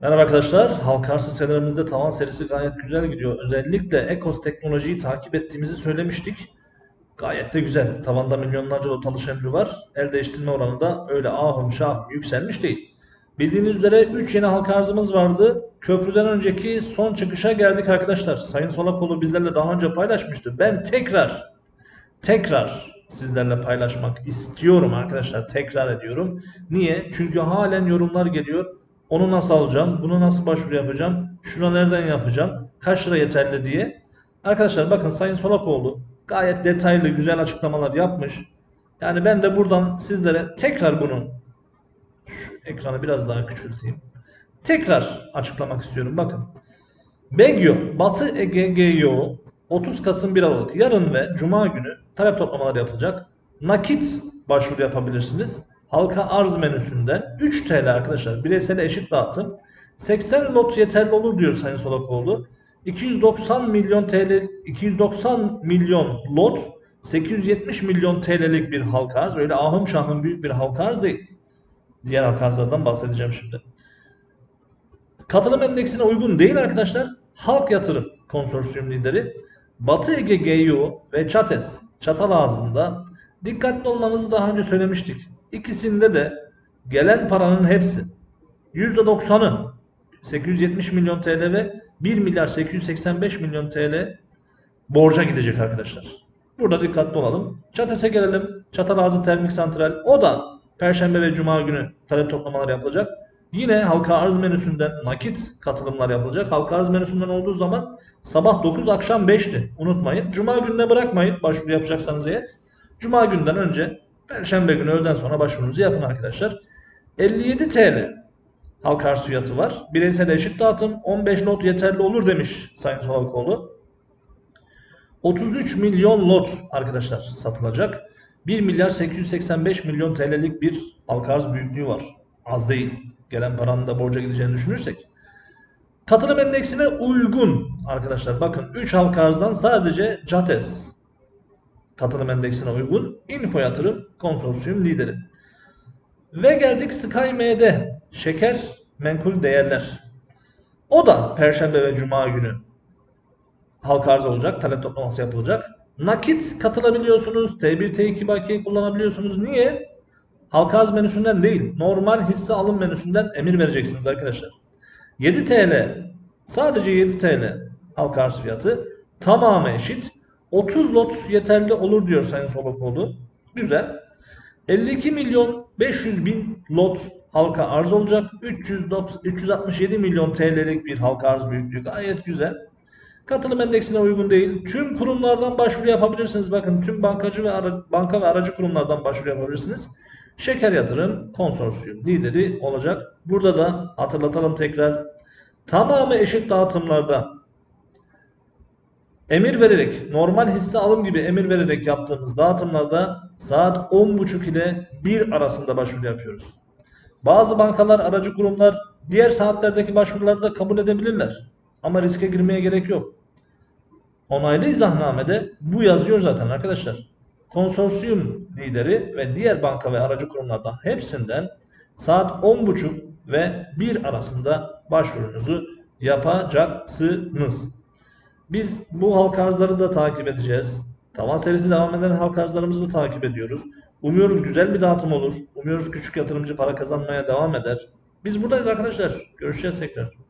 Merhaba arkadaşlar. Halka arz sitelerimizde tavan serisi gayet güzel gidiyor. Özellikle Ekos teknolojiyi takip ettiğimizi söylemiştik. Gayet de güzel. Tavanda milyonlarca lot alış emri var. El değiştirme oranı da öyle ahım şah yükselmiş değil. Bildiğiniz üzere 3 yeni halka arzımız vardı. Köprüden önceki son çıkışa geldik arkadaşlar. Sayın Solakoğlu bizlerle daha önce paylaşmıştı. Ben tekrar tekrar sizlerle paylaşmak istiyorum arkadaşlar. Tekrar ediyorum. Niye? Çünkü halen yorumlar geliyor. Onu nasıl alacağım? Bunu nasıl başvuru yapacağım? Şuna nereden yapacağım? Kaç lira yeterli diye. Arkadaşlar bakın Sayın Solakoğlu gayet detaylı güzel açıklamalar yapmış. Yani ben de buradan sizlere tekrar bunu şu ekranı biraz daha küçülteyim. Tekrar açıklamak istiyorum. Bakın. Begyo, Batı Ege GYO 30 Kasım 1 Aralık yarın ve Cuma günü talep toplamaları yapılacak. Nakit başvuru yapabilirsiniz. Halka arz menüsünden 3 TL arkadaşlar bireysel eşit dağıtım. 80 lot yeterli olur diyor Sayın Solakoğlu. 290 milyon TL 290 milyon lot 870 milyon TL'lik bir halka arz. Öyle ahım şahım büyük bir halka arz değil. Diğer halka arzlardan bahsedeceğim şimdi. Katılım endeksine uygun değil arkadaşlar. Halk Yatırım Konsorsiyum lideri Batı Ege GYO ve Çates Çatal ağzında dikkatli olmanızı daha önce söylemiştik. İkisinde de gelen paranın hepsi %90'ı 870 milyon TL ve 1 milyar 885 milyon TL borca gidecek arkadaşlar. Burada dikkatli olalım. Çates'e gelelim. Çatalazı Termik Santral. O da Perşembe ve Cuma günü talep toplamaları yapılacak. Yine halka arz menüsünden nakit katılımlar yapılacak. Halka arz menüsünden olduğu zaman sabah 9 akşam 5'ti. Unutmayın. Cuma gününe bırakmayın başvuru yapacaksanız eğer. Cuma günden önce Perşembe günü öğleden sonra başvurunuzu yapın arkadaşlar. 57 TL halka arz fiyatı var. Bireysel eşit dağıtım 15 lot yeterli olur demiş Sayın Solakoğlu. 33 milyon lot arkadaşlar satılacak. 1 milyar 885 milyon TL'lik bir halka arz büyüklüğü var. Az değil. Gelen paranın da borca gideceğini düşünürsek. Katılım endeksine uygun arkadaşlar. Bakın 3 halka arzdan sadece CATES katılım endeksine uygun. Info Yatırım konsorsiyum lideri. Ve geldik SkyM'de şeker menkul değerler. O da Perşembe ve Cuma günü halka arz olacak. Talep toplaması yapılacak. Nakit katılabiliyorsunuz. T1, T2 bakiye kullanabiliyorsunuz. Niye? Halka arz menüsünden değil. Normal hisse alım menüsünden emir vereceksiniz arkadaşlar. 7 TL sadece 7 TL halka arz fiyatı tamamı eşit. 30 lot yeterli olur diyor Sayın Solakoğlu. Güzel. 52 milyon 500 bin lot halka arz olacak. 390, 367 milyon TL'lik bir halka arz büyüklüğü gayet güzel. Katılım endeksine uygun değil. Tüm kurumlardan başvuru yapabilirsiniz. Bakın tüm bankacı ve ara, banka ve aracı kurumlardan başvuru yapabilirsiniz. Şeker Yatırım konsorsiyum lideri olacak. Burada da hatırlatalım tekrar. Tamamı eşit dağıtımlarda emir vererek, normal hisse alım gibi emir vererek yaptığımız dağıtımlarda saat 10.30 ile 1 arasında başvuru yapıyoruz. Bazı bankalar, aracı kurumlar diğer saatlerdeki başvuruları da kabul edebilirler. Ama riske girmeye gerek yok. Onaylı izahnamede bu yazıyor zaten arkadaşlar. Konsorsiyum lideri ve diğer banka ve aracı kurumlardan hepsinden saat 10.30 ve 1 arasında başvurunuzu yapacaksınız. Biz bu halka arzları da takip edeceğiz. Tavan serisi devam eden halka arzlarımızı da takip ediyoruz. Umuyoruz güzel bir dağıtım olur. Umuyoruz küçük yatırımcı para kazanmaya devam eder. Biz buradayız arkadaşlar. Görüşeceğiz tekrar.